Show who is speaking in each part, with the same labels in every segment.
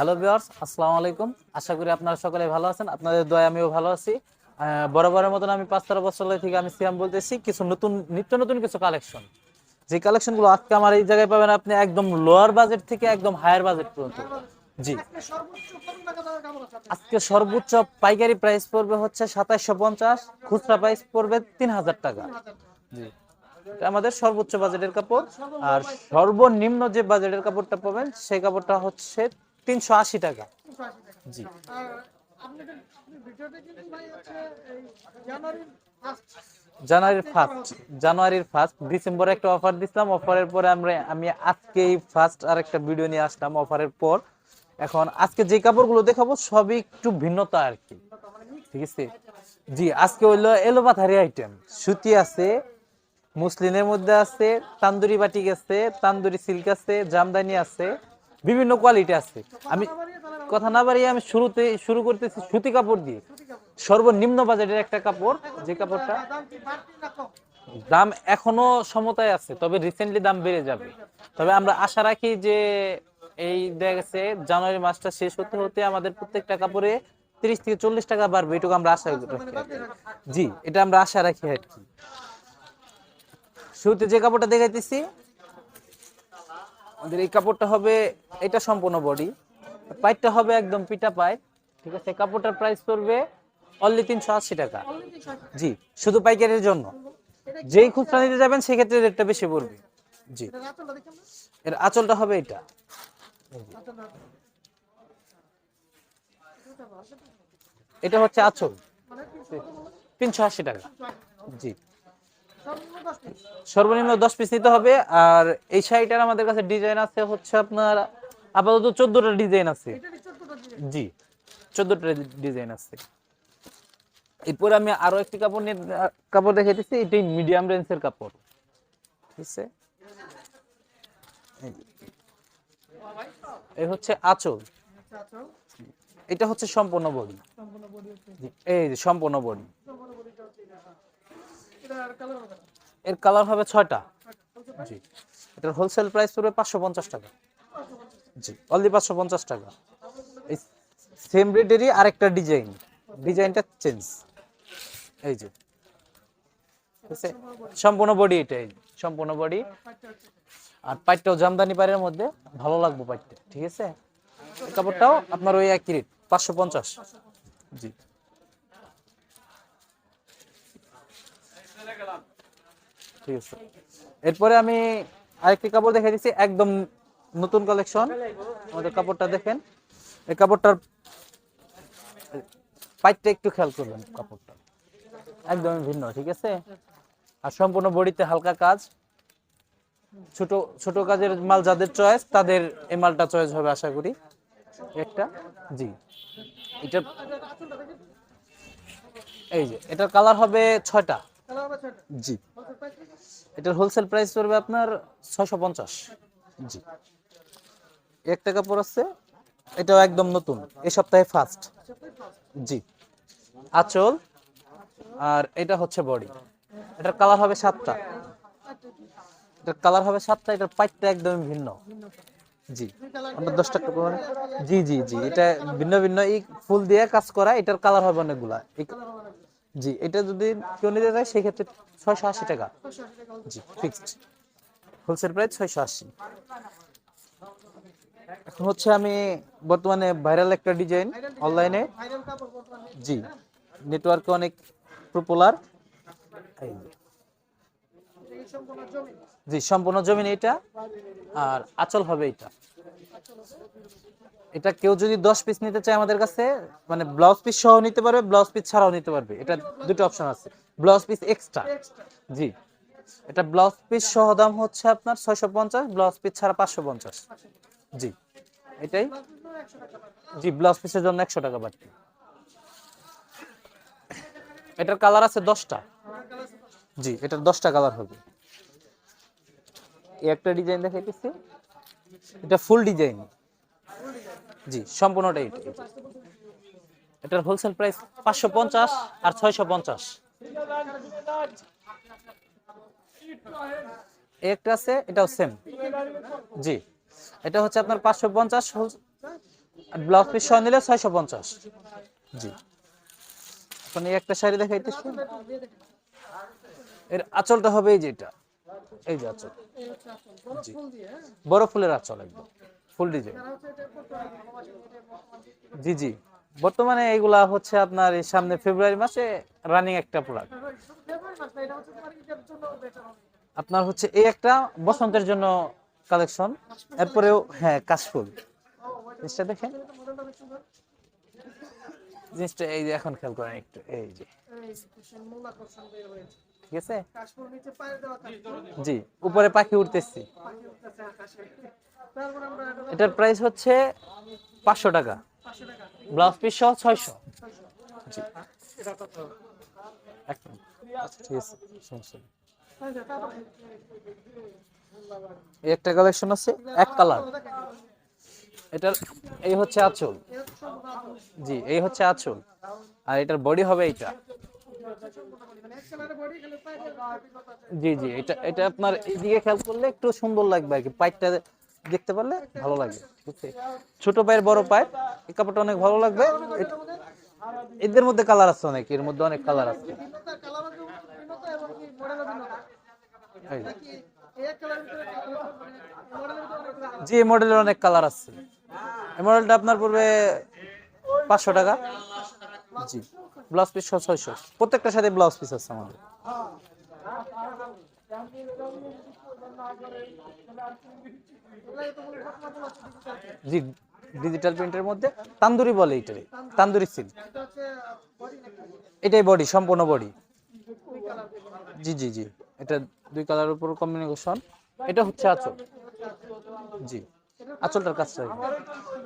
Speaker 1: Hello viewers আসসালামু আলাইকুম। আশা করি আপনারা সকলে ভালো আছেন, আপনাদের দয়া আমিও ভালো আছি। বরাবরের মতন আমি পাঁচতারা বছর থেকে আমি সিয়াম বলতেছি, কিছু নতুন, নিত্য নতুন কিছু কালেকশন যে কালেকশনগুলো আজকে আমার এই জায়গায় পাবেন আপনি একদম লোয়ার বাজেট থেকে একদম হায়ার বাজেট পর্যন্ত। জি। আজকে সর্বোচ্চ পাইকারি প্রাইস পড়বে হচ্ছে সাতাইশশো পঞ্চাশ, খুচরা প্রাইস পড়বে তিন হাজার টাকা। জি। আমাদের সর্বোচ্চ বাজেটের কাপড়। আর সর্বনিম্ন যে বাজেটের কাপড়টা পাবেন, সেই কাপড়টা হচ্ছে তিনশো আশি টাকা। জি। জানুয়ারির ফার্স্ট জানুয়ারির ফার্স্ট ডিসেম্বরে একটা অফার দিছিলাম অফারের পরে আমরা আমি আজকেই ফার্স্ট আর একটা ভিডিও নিয়ে আসলাম অফারের পর। এখন আজকে যে কাপড়গুলো দেখাবো সবই একটু ভিন্নতা আর কি। ঠিক আছে? জি আজকে হইল এলোপাথারি আইটেম সুতি আছে মুসলিনের মধ্যে আছে তান্দুরি বাটিক আছে তান্দুরি সিল্ক আছে জামদানি আছে। বিভিন্ন কোয়ালিটি আছে। আমি কথা না বাড়িয়ে আমি শুরুতে শুরু করতেছি সুতি কাপড় দিয়ে। সর্বনিম্ন বাজেটের একটা কাপড়, যে কাপড়টা দাম এখনও সমতায় আছে, তবে রিসেন্টলি দাম বেড়ে যাবে। তবে আমরা আশা রাখি যে এই দেখা গেছে জানুয়ারি মাসটা শেষ হতে হতে আমাদের প্রত্যেকটা কাপড়ে তিরিশ থেকে চল্লিশ টাকা বাড়বে, এটুকু আমরা আশা রাখি। জি, এটা আমরা আশা রাখি আর কি। শুরুতে যে কাপড়টা দেখাইতেছি আমাদের এই কাপড়টা হবে, এটা সম্পূর্ণ বডি পাইটটা হবে একদম পিটা পাই ঠিক আছে? কাপড়টার প্রাইস পড়বে অনলি তিনশো আশি টাকা। জি, শুধু পাইকারির জন্য। যেই খুচরা নিতে যাবেন, সেক্ষেত্রে রেটটা বেশি পড়বে। জি। এর আঁচলটা হবে এটা এটা হচ্ছে আঁচল। তিনশো আশি টাকা। জি। সর্বনিম্ন দশ পিস নিতে হবে। আর এই শাড়িটার আমাদের কাছে ডিজাইন আছে হচ্ছে আপনার আপাতত চোদ্দটা ডিজাইন আছে। জি চোদ্দটা ডিজাইন আছে। এরপরে আমি আরও একটি কাপড় নিয়ে কাপড় দেখে দিচ্ছি। এটাই মিডিয়াম রেঞ্জের কাপড়। ঠিক আছে? এই এই হচ্ছে আঁচল। এটা হচ্ছে সম্পূর্ণ বডি। এই যে সম্পূর্ণ বডি এর কালার হবে ছয়টা। জি। এটার হোলসেল প্রাইস পড়বে পাঁচশো পঞ্চাশ টাকা। জি অনলি পাঁচশো পঞ্চাশ টাকা। এই সেম রেটেরই আরেকটা ডিজাইন ডিজাইনটা চেঞ্জ এই যে? সম্পূর্ণ বডি এটাই। সম্পূর্ণ বডি আর পাইটটাও জামদানি পাড়ের মধ্যে। ভালো লাগবে পাইটটা ঠিক আছে? কাপড়টাও আপনার ওই একই রেট পাঁচশো পঞ্চাশ। জি। ঠিক আছে। এরপরে আমি আরেকটি কাপড় দেখে দিচ্ছি, একদম নতুন কালেকশন আমাদের কাপড়টা দেখেন। এই কাপড়টার পাইটটা একটু খেয়াল করবেন, কাপড়টা। একদমই ভিন্ন, ঠিক আছে? আর সম্পূর্ণ বডিতে হালকা কাজ। ছোট ছোট কাজের মাল যাদের চয়েস তাদের এই মালটা চয়েস হবে, আশা করি। একটা, জি। এটা এই যে, এটার কালার হবে ছয়টা। জি। এটার হোলসেল প্রাইস পড়বে আপনার ছয়শো পঞ্চাশ। জি। একটা কাপড় আছে এটাও একদম নতুন এই সপ্তাহে ফার্স্ট জি। আঁচল আর এটা হচ্ছে বডি এটার কালার হবে সাতটা। এটার কালার হবে সাতটা এটার পাইপটা একদমই ভিন্ন। জি। আমরা দশটা কাপড় মানে জি জি জি। এটা ভিন্ন ভিন্ন এই ফুল দিয়ে কাজ করা এটার কালার হবে অনেকগুলা। জি, এটা যদি কেউ নিতে চায়, সেক্ষেত্রে ছয়শো আশি টাকা। জি ফিক্সড হোলসেল প্রাইস ছয়শো আশি। এখন হচ্ছে আমি বর্তমানে ভাইরাল একটা ডিজাইন অনলাইনে জি নেটওয়ার্কে অনেক পপুলার জি, সম্পূর্ণ জমিন এটা আর আচল হবে এটা এটা কেউ যদি দশ পিস নিতে চায় আমাদের কাছে মানে ব্লাউজ পিস সহ নিতে পারবে ব্লাউজ পিস ছাড়াও নিতে পারবে। এটা দুটো অপশন আছে। ব্লাউজ পিস এক্সট্রা জি। এটা ব্লাউজ পিস সহ দাম হচ্ছে আপনার ছয়শো পঞ্চাশ ব্লাউজ পিস ছাড়া পাঁচশো পঞ্চাশ। জি। এটাই। জি ব্লাউজ পিসের জন্য একশো টাকা বাড়তি। এটার কালার আছে দশটা। জি, এটার দশটা কালার হবে। একটা ডিজাইন দেখাইতেছি। এটা ফুল ডিজাইন জি, সম্পূর্ণটাই এটা এটা। এটার হোলসেল প্রাইস পাঁচশো পঞ্চাশ আর ছয়শো পঞ্চাশ। একটা আছে, এটাও সেম জি, এটা হচ্ছে আপনার পাঁচশো পঞ্চাশ ব্লাউজ পিস সহ নিলে ছয়শো পঞ্চাশ। জি। এখন এই একটা শাড়ি দেখাইতেছি। এর আঁচলটা হবে এই যেটা এই যে আঁচল। বড় ফুলের আঁচল একদম। ফুল ডিজাইন জি জি। বর্তমানে এইগুলা হচ্ছে আপনার এই সামনে ফেব্রুয়ারি মাসে রানিং একটা প্রোডাক্ট আপনার হচ্ছে এই একটা বসন্তের জন্য কালেকশন এরপরেও হ্যাঁ কাশফুল। জিনিসটা দেখেন। জিনিসটা এই যে এখন খেয়াল করেন একটু এই যে। ঠিক আছে? জি উপরে পাখি উঠতেছি। এটার প্রাইস হচ্ছে পাঁচশো টাকা। ব্লাউজ পিস সহ ছয়শো। জি। ঠিক আছে এই একটা কালেকশন আছে এক কালার এটার এই হচ্ছে আঁচল। জি এই হচ্ছে আঁচল। আর এটার বডি হবে এইটা। জি জি এটা এটা আপনার এইদিকে খেয়াল করলে একটু সুন্দর লাগবে আর কি। পাইপটা দেখতে পারলে ভালো লাগবে বুঝছে ছোট পায়ের বড় পাইপ এই কাপড়টা অনেক ভালো লাগবে। এদের মধ্যে কালার আছে অনেক এর মধ্যে অনেক কালার আছে। জি মডেলের অনেক কালার আছে। এই মডেলটা আপনার পড়বে পাঁচশো টাকা। জি। ব্লাউজ পিস ছয়শো। প্রত্যেকটার সাথে ব্লাউজ পিস আছে আমাদের। জি ডিজিটাল প্রিন্টের মধ্যে তান্দুরি বলে এইটারে তান্দুরি সিল্ক এটাই বডি সম্পূর্ণ বডি জি জি জি। এটা দুই কালার উপর কম্বিনেশন এটা হচ্ছে আঁচল। জি। আঁচলটার কাজটা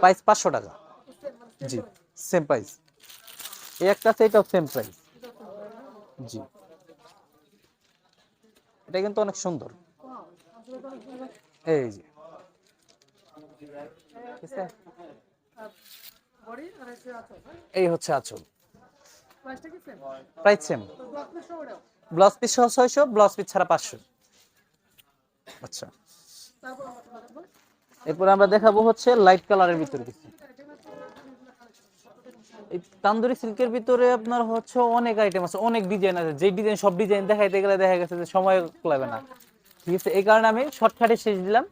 Speaker 1: প্রাইস পাঁচশো টাকা। জি সেম প্রাইস এই একটা আছে এটাও সেম প্রাইস জি। এটা কিন্তু অনেক সুন্দর। এই যে। এই হচ্ছে আঁচল। প্রাইস সেম ব্লাউজ পিস সহ ছয়শো ব্লাউজ পিস ছাড়া পাঁচশো। আচ্ছা। এরপরে আমরা দেখাবো হচ্ছে লাইট কালারের ভিতরে কিছু। এই তান্দুরি সিল্কের ভিতরে আপনার হচ্ছে অনেক আইটেম আছে, অনেক ডিজাইন আছে। যে ডিজাইন সব ডিজাইন দেখাইতে গেলে দেখা গেছে যে সময় লাগবে না। ঠিক আছে, এই কারণে আমি শর্টকাটে শেষ দিলাম।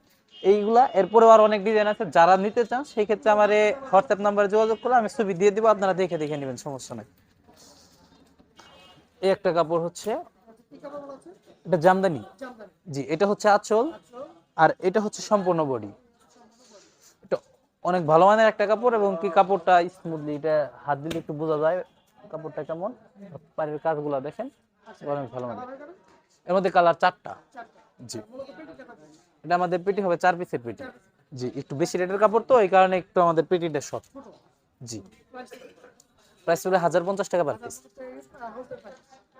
Speaker 1: এইগুলা, এরপরেও আর অনেক ডিজাইন আছে, যারা নিতে চান, সেই ক্ষেত্রে আমার হোয়াটসঅ্যাপ নাম্বারে যোগাযোগ করলে আমি ছবি দিয়ে দিব, আপনারা দেখে দেখে নেবেন, সমস্যা নেই। এই একটা কাপড় হচ্ছে, এটা জামদানি। জি, এটা হচ্ছে আঁচল, আর এটা হচ্ছে সম্পূর্ণ বডি। অনেক ভালো মানের একটা কাপড় এবং কি কাপড়টা স্মুথলি এটা হাত দিলে একটু বোঝা যায় কাপড়টা কেমন। পাড়ের কাজগুলো দেখেন অনেক ভালো মানের। এর মধ্যে কালার চারটা। জি। এটা আমাদের পেটি হবে চার পিসের পেটি। জি। একটু বেশি রেটের কাপড় তো এই কারণে একটু আমাদের পেটিটা শর্ট জি। প্রাইস পড়বে হাজার পঞ্চাশ টাকা পার পিস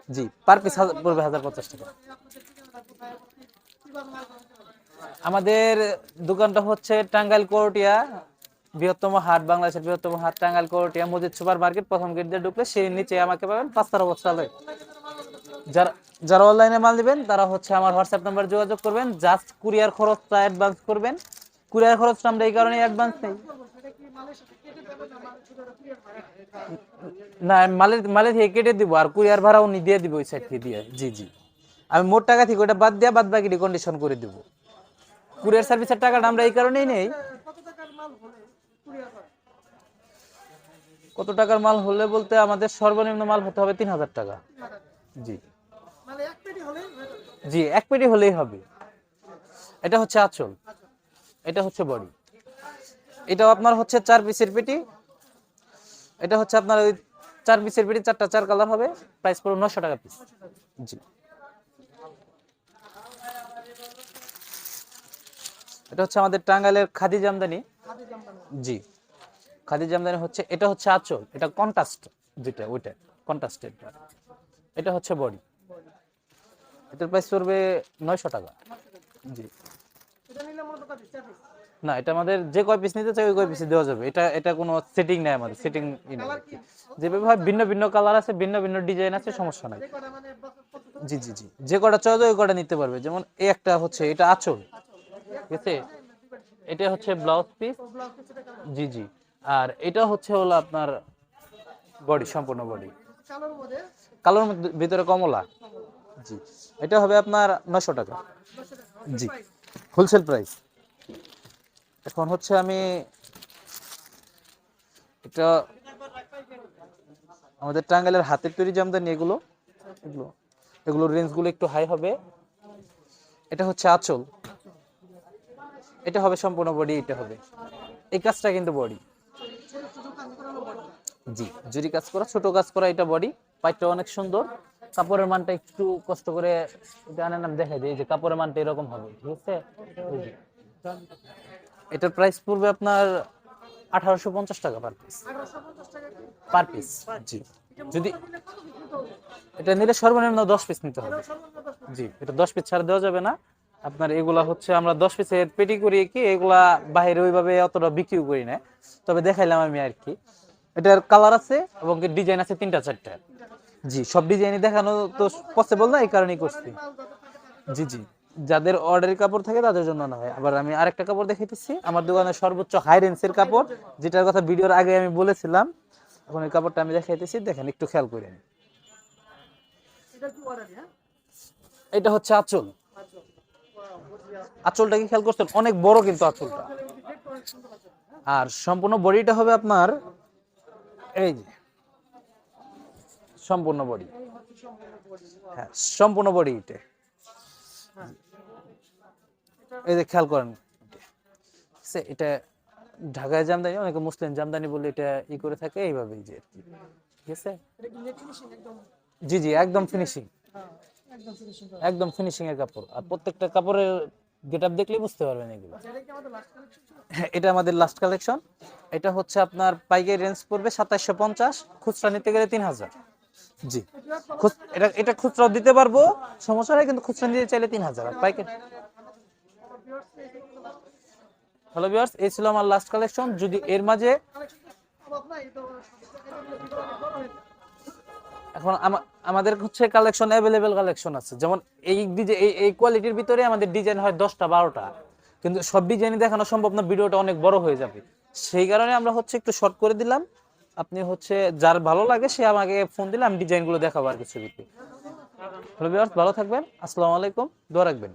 Speaker 1: জি। পার পিস পড়বে হাজার পঞ্চাশ টাকা। আমাদের দোকানটা হচ্ছে টাঙ্গাইল কোরটিয়া বৃহত্তম হাট, বাংলাদেশের বৃহত্তম হাট টাঙ্গাল কোরটিয়া মসজিদ সুপার মার্কেট প্রথম গেট দিয়ে ঢুকলে সেই নিচে আমাকে পাবেন পাঁচতারা বস্তালয় যারা যারা অনলাইনে মাল দিবেন তারা হচ্ছে আমার হোয়াটসঅ্যাপ নাম্বার যোগাযোগ করবেন, জাস্ট কুরিয়ার খরচটা অ্যাডভান্স করবেন। কুরিয়ার খরচটা আমরা এই কারণে অ্যাডভান্স নেই। না, মালের মালের থেকে কেটে দিব, আর কুরিয়ার ভাড়া উনি দিয়ে দিব ওই সাইড থেকে দিয়ে। জি জি। আমি মোট টাকা থেকে ওটা বাদ দিয়ে বাদ বাকি কন্ডিশন করে দিব। কুরিয়ার সার্ভিসের টাকাটা আমরা এই কারণেই নেই। কত টাকার মাল হলে বলতে আমাদের সর্বনিম্ন মাল হতে হবে তিন হাজার টাকা। জি। জি এক পেটি হলেই হবে। এটা হচ্ছে আঁচল। এটা হচ্ছে বডি। এটা আপনার হচ্ছে চার পিসের পেটি। এটা হচ্ছে আপনার ওই চার পিসের পেটি চারটা চার কালার হবে। প্রাইস পড়বে নশো টাকা পিস। জি। এটা হচ্ছে আমাদের টাঙ্গাইলের খাদি জামদানি জি। খাদি জামদানি হচ্ছে, এটা হচ্ছে আঁচল, এটা কন্ট্রাস্ট যেটা, ওইটা কন্ট্রাস্টের এটা। হচ্ছে বডি। এটার প্রাইস পড়বে নয়শো টাকা। জি। না, এটা আমাদের যে কয় পিস নিতে চাই, ওই কয় পিস দেওয়া যাবে। এটা এটা কোনো সেটিং নাই আমাদের সেটিং যেভাবে হয়, ভিন্ন ভিন্ন কালার আছে, ভিন্ন ভিন্ন ডিজাইন আছে, সমস্যা নাই। জি জি জি। যে কটা চয়েস ওই কটা নিতে পারবে। যেমন এই একটা হচ্ছে, এটা আঁচল। ঠিক আছে? এটা হচ্ছে ব্লাউজ পিস জি জি। আর এটা হচ্ছে হলো আপনার বডি সম্পূর্ণ বডি
Speaker 2: কালোর
Speaker 1: ভিতরে কমলা? জি। এটা হবে আপনার নশো টাকা।
Speaker 2: টাকা
Speaker 1: জি। হোলসেল প্রাইস এখন হচ্ছে আমি এটা আমাদের টাঙ্গাইলের হাতের তৈরি জামদানি এগুলো এগুলো এগুলোর রেঞ্জগুলো একটু হাই হবে। এটা হচ্ছে আঁচল। এটা হবে সম্পূর্ণ বডি এটা হবে। এই কাজটা কিন্তু বডি
Speaker 2: ছোট ছোট কাজ করানো বড়
Speaker 1: জি, জুরি কাজ করা, ছোট কাজ করা এটা বডি পাইটটা অনেক সুন্দর। কাপড়ের মানটা একটু কষ্ট করে জানেন আমি দেখাই দিই যে কাপড়ের মানটা এরকম হবে, ঠিক আছে? এটার প্রাইস পড়বে আপনার আঠারোশো পঞ্চাশ টাকা পার পিস পার পিস জি। যদি
Speaker 2: এটা নিলে
Speaker 1: সর্বনিম্ন দশ পিস নিতে হবে। জি, এটা দশ পিস ছাড়া দেওয়া যাবে না। আপনার এগুলা হচ্ছে আমরা দশ পিসের পেটি করি কি, এগুলা বাইরে ওইভাবে অতটা বিক্রিও করি না। তবে দেখাইলাম আমি আর কি। এটার কালার আছে এবং ডিজাইন আছে তিনটা চারটা। জি সব ডিজাইনই দেখানো তো পসিবল না? এই কারণেই করছি। জি জি। যাদের অর্ডারের কাপড় থাকে তাদের জন্য না হয়। আবার আমি আরেকটা কাপড় দেখাইতেছি। আমার দোকানে সর্বোচ্চ হাই রেঞ্জের কাপড়। যেটার কথা ভিডিওর আগে আমি বলেছিলাম এখন এই কাপড়টা আমি দেখাইতেছি। দেখেন একটু খেয়াল করেন।
Speaker 2: এটা কি অর্ডার হ্যাঁ
Speaker 1: এটা হচ্ছে আঁচল। আঁচলটা কি খেয়াল করছেন? অনেক বড় কিন্তু আঁচলটা। আর সম্পূর্ণ বডিটা হবে আপনার এই যে সম্পূর্ণ বডি। হ্যাঁ সম্পূর্ণ বডি এটা এই যে খেয়াল করেন এটা। সে এটা ঢাকায় জামদানি অনেকে মুসলিম জামদানি বলে এটা ই করে থাকে এইভাবেই যে। ঠিক আছে? জি জি একদম ফিনিশিং
Speaker 2: হ্যাঁ একদম ফিনিশিং
Speaker 1: একদম ফিনিশিং এর কাপড়। আর প্রত্যেকটা কাপড়ের গেটআপ দেখলেই বুঝতে পারবেন এগুলো।
Speaker 2: এটা আমাদের লাস্ট কালেকশন
Speaker 1: হ্যাঁ, এটা আমাদের লাস্ট কালেকশন এটা হচ্ছে আপনার পাইকারি রেঞ্জ পড়বে সাতাশশো পঞ্চাশ খুচরা নিতে গেলে তিন হাজার জি এটা এটা খুচরাও দিতে পারব সমস্যা নেই কিন্তু খুচরা নিতে চাইলে তিন হাজার পাইকারি হ্যালো ভিউয়ার্স এই ছিল আমার লাস্ট কালেকশন যদি এর মাঝে এখন আমাদের হচ্ছে কালেকশন অ্যাভেলেবেল কালেকশন আছে। যেমন এই এই এই কোয়ালিটির ভিতরে আমাদের ডিজাইন হয় দশটা, বারোটা। কিন্তু সব ডিজাইনই দেখানো সম্ভব না, ভিডিওটা অনেক বড় হয়ে যাবে। সেই কারণে আমরা হচ্ছে একটু শর্ট করে দিলাম। আপনি হচ্ছে যার ভালো লাগে সে আমাকে ফোন দিলে আমি ডিজাইনগুলো দেখাবো আর কিছু দিতে ভালো থাকবেন। আসসালামু আলাইকুম। দোয়া রাখবেন।